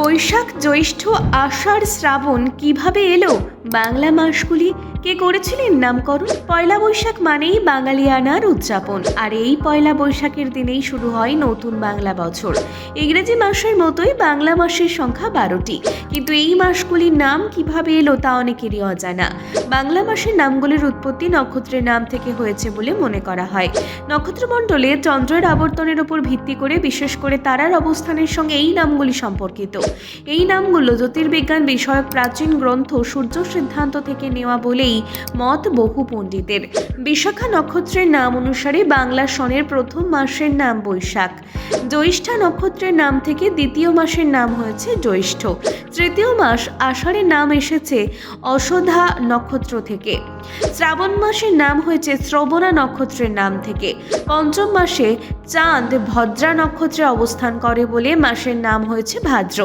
বৈশাখ জ্যৈষ্ঠ আষাঢ় শ্রাবণ কীভাবে এলো? বাংলা মাসগুলি কে করেছিলেন নামকরণ? পয়লা বৈশাখ মানেই বাঙালিয়ানার উদযাপন। আর এই পয়লা বৈশাখের দিনেই শুরু হয় নতুন বাংলা বছর। ইংরেজি মাসের মতোই বাংলা মাসের সংখ্যা বারোটি। কিন্তু এই মাসগুলির নাম কীভাবে এলো তা অনেকেরই অজানা। বাংলা মাসের নামগুলির উৎপত্তি নক্ষত্রের নাম থেকে হয়েছে বলে মনে করা হয়। নক্ষত্রমণ্ডলে চন্দ্রের আবর্তনের উপর ভিত্তি করে, বিশেষ করে তারার অবস্থানের সঙ্গে এই নামগুলি সম্পর্কিত। এই নামগুলো জ্যোতির্বিজ্ঞান বিষয়ক প্রাচীন গ্রন্থ সূর্য সিদ্ধান্ত থেকে নেওয়া বলেই মত বহু পণ্ডিতের। বিশাখা নক্ষত্রের নাম অনুসারে বাংলা সনের প্রথম মাসের নাম বৈশাখ। জ্যৈষ্ঠা নক্ষত্রের নাম থেকে দ্বিতীয় মাসের নাম হয়েছে জ্যৈষ্ঠ। তৃতীয় মাস আষাঢ়ের নাম এসেছে অশোধা নক্ষত্র থেকে। শ্রাবণ মাসের নাম হয়েছে শ্রবণা নক্ষত্রের নাম থেকে। পঞ্চম মাসে চাঁদ ভদ্রা নক্ষত্রে অবস্থান করে বলে মাসের নাম হয়েছে ভাদ্র।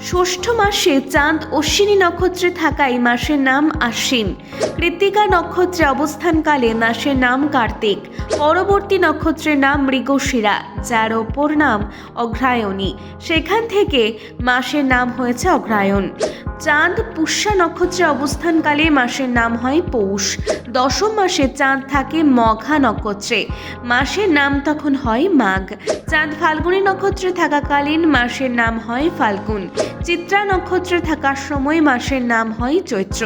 ষষ্ঠ মাসে চাঁদ অশ্বিনী নক্ষত্রে থাকায় মাসের নাম আশ্বিন। কৃত্তিকা নক্ষত্রে অবস্থানকালে মাসের নাম কার্তিক। পরবর্তী নক্ষত্রের নাম মৃগশিরা, যার ওপর নাম অঘ্রায়ণী সেখান থেকে মাসের নাম হয়েছে অগ্রায়ণ চাঁদ পুষ্যা নক্ষত্রে অবস্থানকালে মাসের নাম হয় পৌষ। দশম মাসে চাঁদ থাকে মঘা নক্ষত্রে। মাসের নাম তখন হয় মাঘ। চাঁদ ফাল্গুনী নক্ষত্রে থাকাকালীন মাসের নাম হয় ফাল্গুন। চিত্রা নক্ষত্রে থাকার সময় মাসের নাম হয় চৈত্র।